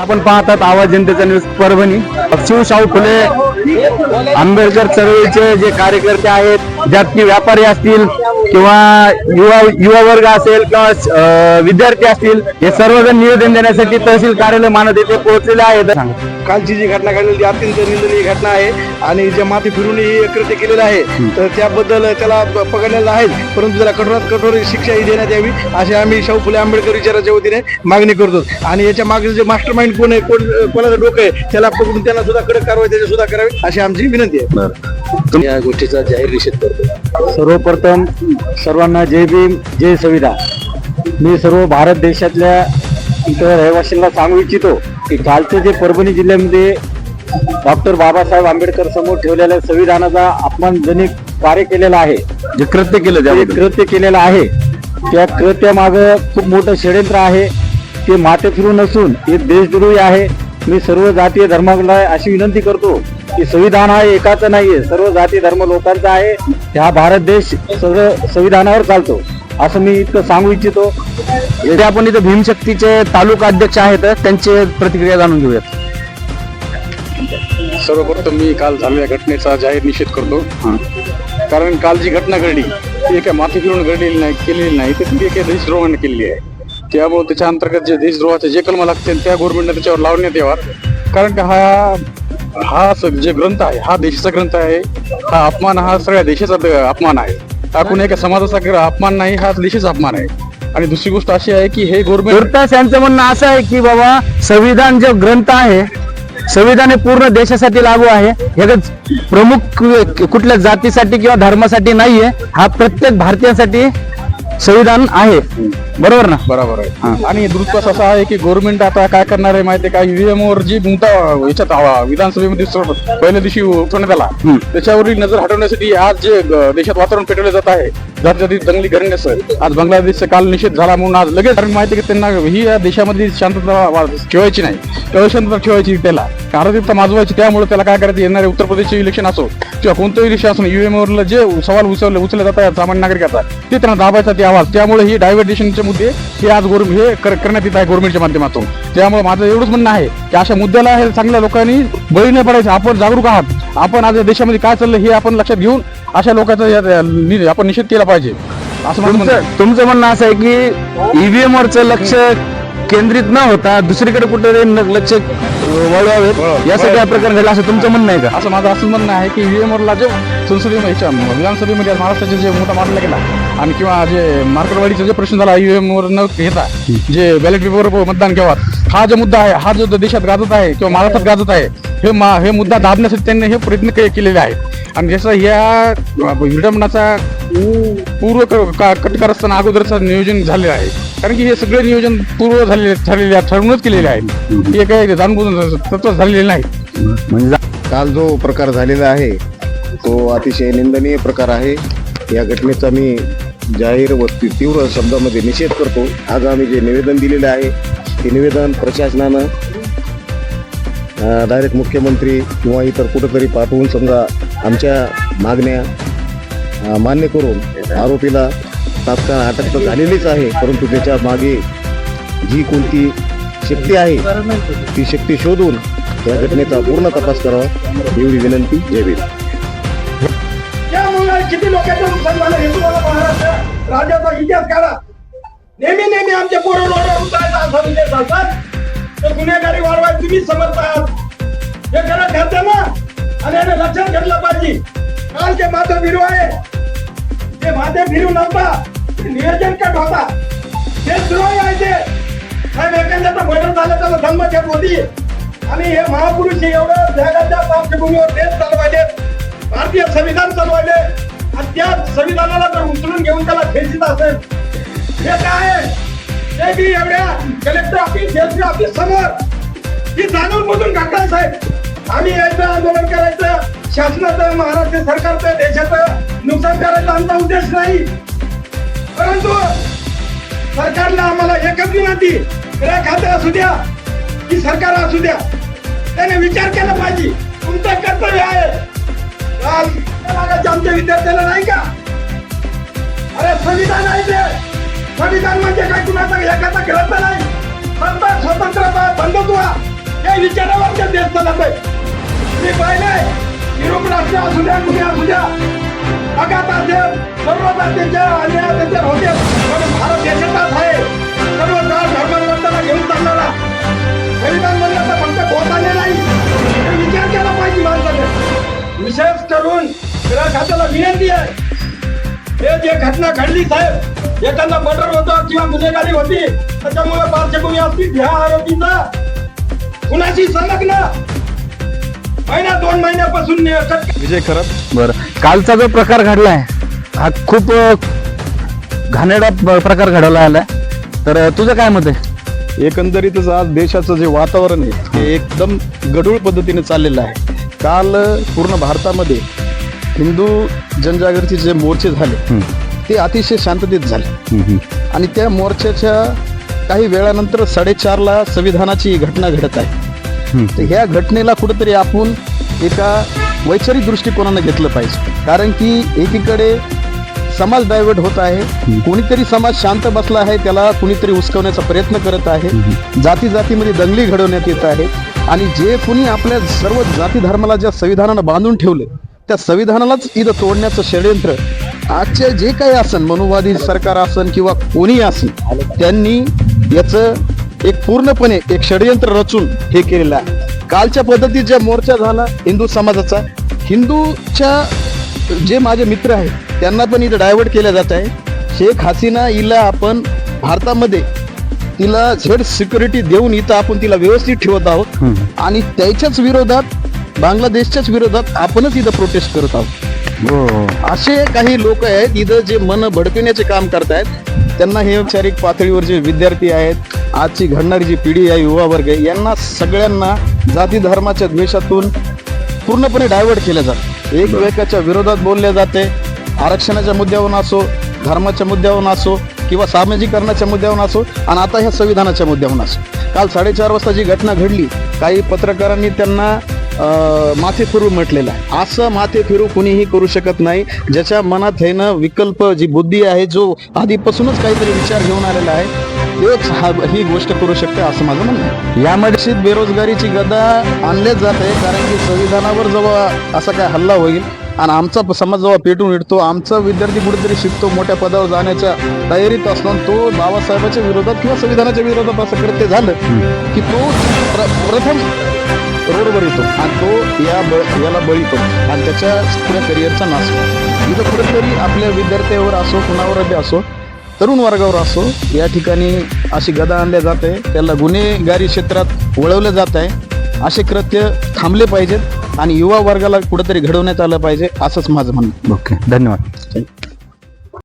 आपण पाहतात आवाज जनतेचा न्यूज परभणी. शिवशाहू फुले आंबेडकर चळवळीचे जे कार्यकर्ते आहेत ज्यात की व्यापारी असतील किंवा युवा युवा वर्ग असेल किंवा विद्यार्थी असतील हे सर्वजण निवेदन देण्यासाठी तहसील कार्यालय मानद येथे पोहोचलेले आहेत. कालची जी घटना घडलेली ती अत्यंत निंदनीय घटना आहे. आणि जे माती फिरून ही कृत्य केलेलं आहे तर त्याबद्दल त्याला पकडलेलं आहे. परंतु त्याला कठोरात कठोर शिक्षा ही देण्यात यावी अशी आम्ही शाहू फुले आंबेडकर विचाराच्या वतीने मागणी करतो. आणि याच्या मागे जे मास्टर माइंड कोण आहे कोण कोणाचं डोकं आहे त्याला पकडून त्यांना सुद्धा कडक कारवाई त्याची सुद्धा करावी अशी आमची विनंती आहे. या गोष्टीचा जाहीर निषेध करतो. सर्वप्रथम सर्वांना जय भीम जय संविधान. मी सर्व भारत देशातल्या इतर रहिवासींना सांगू इच्छितो की कालचं जे परभणी जिल्ह्यामध्ये डॉक्टर बाबासाहेब आंबेडकर समोर ठेवलेल्या संविधानाचा अपमानजनक कार्य केलेला आहे. जे कृत्य केलं जे कृत्य केलेलं आहे. त्या कृत्यामागं खूप मोठं षडयंत्र आहे. ते माते फिरून नसून हे देशद्रोही आहे. मी सर्व जातीय धर्माला अशी विनंती करतो की संविधान हा एकाचं नाहीये सर्व जाती धर्म लोकांचा आहे. हा भारत देश सगळं संविधानावर चालतो. असं मी इतकं सांगू इच्छितो. आपण इथं भीमशक्तीचे तालुका अध्यक्ष आहेत त्यांची प्रतिक्रिया जाणून घेऊयात. सर्वप्रथम मी काल झालेल्या घटनेचा जाहीर निषेध करतो. कारण काल जी घटना घडली ती एका माती फिरून घडलेली नाही केलेली नाही तर ती एका देशद्रोहाने केलेली आहे. त्यामुळे त्याच्या अंतर्गत जे देशद्रोहाचे जे कलम लागतील त्या गव्हर्नमेंटने त्याच्यावर लावण्यात यावा कारण का हा हा जे ग्रंथ आहे हा देशाचा ग्रंथ आहे. हा अपमान हा सगळ्या देशाचा अपमान आहे. हा कोणी एका समाजाचा अपमान नाही हा देशाचा अपमान आहे. आणि दुसरी गोष्ट अशी आहे की हे गव्हर्नमेंट तुर्तास यांचं म्हणणं असं आहे की बाबा संविधान जो ग्रंथ आहे संविधान हे पूर्ण देशासाठी लागू आहे. हे प्रमुख कुठल्या जातीसाठी किंवा धर्मासाठी नाहीये. हा प्रत्येक भारतीयांसाठी संविधान आहे. बरोबर ना? बरोबर आहे. आणि दुरुस्तास असा आहे की गव्हर्नमेंट आता काय करणार आहे माहितीये का? ईव्हीएम वर जी मुद्दा याच्यात विधानसभेमध्ये पहिल्या दिवशी उठवण्यात आला. त्याच्यावरील नजर हटवण्यासाठी आज जे देशात वातावरण पेटवलं जात आहे जाती जाती दंगली घडण्यास. आज बांगलादेशचा काल निषेध झाला म्हणून आज लगेच माहिती की त्यांना ही या देशामध्ये शांतता ठेवायची नाही. शांतता ठेवायची त्याला. आरोग्यता माजवायची त्यामुळे त्याला काय करायचं? येणारे उत्तर प्रदेशचे इलेक्शन असो किंवा कोणतंही इलेक्शन असो ईव्हीएम वरला जे सवाल उचलले उचलले जात आहेत सामान्य नागरिकाचा ते त्यांना दाबायचा ते आवाज. त्यामुळे ही डायव्हर्टेशनचे मुद्दे हे आज गोर हे कर- करण्यात येत आहे गव्हर्नमेंटच्या माध्यमातून. त्यामुळे माझं एवढंच म्हणणं आहे की अशा मुद्द्याला हे चांगल्या लोकांनी बळी नाही पडायचं. आपण जागरूक आहात. आपण आज देशामध्ये काय चाललं हे आपण लक्षात घेऊन अशा लोकांचा आपण निषेध केला पाहिजे. असं. तुमचं म्हणणं असं आहे की ईव्हीएम वरचं लक्ष केंद्रित न होता दुसरीकडे कुठे लक्ष वळवावेत. यासाठी हा प्रकार घडला असं तुमचं म्हणणं आहे का? असं माझं असं म्हणणं आहे की ईव्हीएम वरला जे संसदीय ह्याच्या विधानसभेमध्ये महाराष्ट्राचे जे मोठा मारला गेला आणि किंवा जे मार्केटवाडीचा जे प्रश्न झाला ईव्हीएम वर न घेता जे बॅलेट पेपरवर मतदान घ्यावा हा जो मुद्दा आहे हा जो देशात गाजत आहे किंवा महाराष्ट्रात गाजत आहे हे मा हे मुद्दा दाबण्यासाठी त्यांनी हे प्रयत्न के- केलेले आहेत. आणि जसं या विडंबनाचा पूर्व कटकार असताना अगोदरचं नियोजन झालेलं आहे कारण की हे सगळे नियोजन पूर्व झालेले ठरलेले आहे, ठरवूनच केलेले आहे. हे काही जाणून तत्व झालेले नाही. म्हणजे काल जो प्रकार झालेला आहे तो अतिशय निंदनीय प्रकार आहे. या घटनेचा मी जाहीर व ती- तीव्र शब्दामध्ये निषेध करतो. आज आम्ही जे निवेदन दिलेलं आहे ते निवेदन प्रशासनानं डायरेक्ट मुख्यमंत्री किंवा इतर कुठंतरी पाठवून समजा आमच्या मागण्या मान्य करून आरोपीला तात्काळ अटक तर झालेलीच आहे परंतु त्याच्यामागे जी कोणती शक्ती आहे ती शक्ती शोधून या घटनेचा पूर्ण तपास करावा एवढी विनंती जय त्यामुळे किती लोकांचं नुकसान झालं हे तुम्हाला महाराष्ट्र राज्याचा इतिहास काढा. नेहमी नेहमी आमच्या पोरांवर उतरायचा असा विषय तर गुन्हेगारी वाढवाय तुम्ही समर्थ आहात. हे खरं ठरतं ना? आणि याने लक्षात घेतलं पाहिजे. काल ते माथे बिरू आहे ते माथे फिरू नव्हता नियोजन कट होता ते द्रोही यायचे साहेब एखाद्याचा मर्डर झालं त्याला धर्मछेद होती आणि हे महापुरुष हे एवढं जगाच्या पार्श्वभूमीवर देश चालवायचे. भारतीय संविधान चालवायचे. आणि त्या संविधानाला जर उचलून घेऊन त्याला खेचीत असेल हे काय? आहे? ते बी एवढ्या कलेक्टर ऑफिस एस ऑफिस समोर. ही जाणून बुजून घटना साहेब. आम्ही यायचं आंदोलन करायचं. शासनाचं महाराष्ट्र सरकारचं देशाचं नुकसान करायचा आमचा उद्देश नाही. परंतु सरकारला आम्हाला एकच विनंती गृह खाते असू द्या की सरकार असू द्या. त्याने विचार केला पाहिजे. तुमचं कर्तव्य आहे. आमच्या विद्यार्थ्याला नाही का? अरे संविधान आहे ते. संविधान म्हणजे काय? कुणाचा एखादा ग्रंथ नाही. सत्ता स्वतंत्रता बंधुत्व चालत आहे. मी पाहिलंय युरोप अगात असेल सर्व जातीच्या अन्याय त्यांच्या होते. पण भारत देशाचाच आहे. सर्व जात धर्मांना घेऊन चालणारा. संविधान तर फक्त बोलताने नाही. हे विचार केला पाहिजे माणसाने. विशेष करून गृह खात्याला विनंती आहे. हे जे घटना घडली साहेब एखादा मर्डर होतं किंवा गुन्हेगारी होती त्याच्यामुळे पार्श्वभूमी असती. ह्या आरोपीचा कुणाशी संलग्न? महिना दोन महिन्यापासून विजय खरत बरं. कालचा जो प्रकार घडलाय हा खूप अ, घाणेरडा प- प्रकार घडवला आलाय. तर तुझं काय मत आहे? एकंदरीतच आज देशाचं जे वातावरण आहे ते एकदम गढूळ पद्धतीने चाललेलं आहे. काल पूर्ण भारतामध्ये हिंदू जनजागृतीचे जे मोर्चे झाले ते अतिशय शांततेत झाले. आणि त्या मोर्चाच्या काही वेळानंतर साडेचारला संविधानाची घटना घडत आहे. तर ह्या घटनेला कुठेतरी आपण एका वैचारिक दृष्टिकोनानं घेतलं पाहिजे. कारण की एकीकडे समाज डायवर्ट होत आहे. कोणीतरी समाज शांत बसला आहे त्याला कुणीतरी उचकवण्याचा प्रयत्न करत आहे. जाती जातीमध्ये दंगली घडवण्यात येत आहे. आणि जे कुणी आपल्या सर्व जाती धर्माला ज्या संविधानानं बांधून ठेवले त्या संविधानालाच इथं तोडण्याचं षडयंत्र आजचे जे काही असन मनुवादी सरकार असन किंवा कोणी असन त्यांनी याचं एक पूर्णपणे एक षडयंत्र रचून हे केलेलं आहे. कालच्या पद्धतीत ज्या मोर्चा झाला हिंदू समाजाचा हिंदूच्या जे माझे मित्र आहेत त्यांना पण इथं डायव्हर्ट केलं जात आहे. शेख हसीना हिला आपण भारतामध्ये तिला झेड सिक्युरिटी देऊन इथं आपण तिला व्यवस्थित ठेवत आहोत. आणि त्याच्याच विरोधात बांगलादेशच्याच विरोधात आपणच इथं प्रोटेस्ट करत आहोत. असे काही लोक आहेत इथं जे मन भडकवण्याचे काम करतायत त्यांना हे औपचारिक पातळीवर जे विद्यार्थी आहेत आजची घडणारी जी पिढी आहे युवा वर्ग आहे यांना सगळ्यांना जाती धर्माच्या द्वेषातून पूर्णपणे डायव्हर्ट केलं जातं. एकमेकाच्या विरोधात बोलले जाते. आरक्षणाच्या मुद्द्यावरून असो धर्माच्या मुद्द्यावरून असो किंवा सामाजिकरणाच्या मुद्द्यावरून असो आणि आता ह्या संविधानाच्या मुद्द्यावरून असो. काल साडेचार वाजता जी घटना घडली काही पत्रकारांनी त्यांना माथे फिरू म्हटलेलं आहे. असं माथे फिरू कुणीही करू शकत नाही. ज्याच्या मनात हे ना विकल्प जी बुद्धी आहे जो आधीपासूनच काहीतरी विचार घेऊन आलेला आहे तेच हा ही गोष्ट करू शकते असं माझं म्हणणं यामध्ये बेरोजगारीची गदा आणलेच जात आहे कारण की संविधानावर जेव्हा असा काय हल्ला होईल आणि आमचा समाज जेव्हा पेटून उठतो आमचा विद्यार्थी कुठेतरी शिकतो मोठ्या पदावर जाण्याच्या तयारीत असतो आणि तो बाबासाहेबाच्या विरोधात किंवा संविधानाच्या विरोधात असं कृत्य झालं की तो प्र- प्रथम रोडवर येतो आणि तो या ब याला बळी पडतो आणि त्याच्या पुऱ्या करिअरचा नाश होतो. इथं कुठेतरी आपल्या विद्यार्थ्यावर असो कुणावर असो तरुण वर्गावर असो या ठिकाणी अशी गदा आणल्या जाते त्याला गुन्हेगारी क्षेत्रात वळवलं जात आहे. असे कृत्य थांबले पाहिजेत आणि युवा वर्गाला कुठेतरी घडवण्यात आलं पाहिजे असंच माझं म्हणणं ओके धन्यवाद.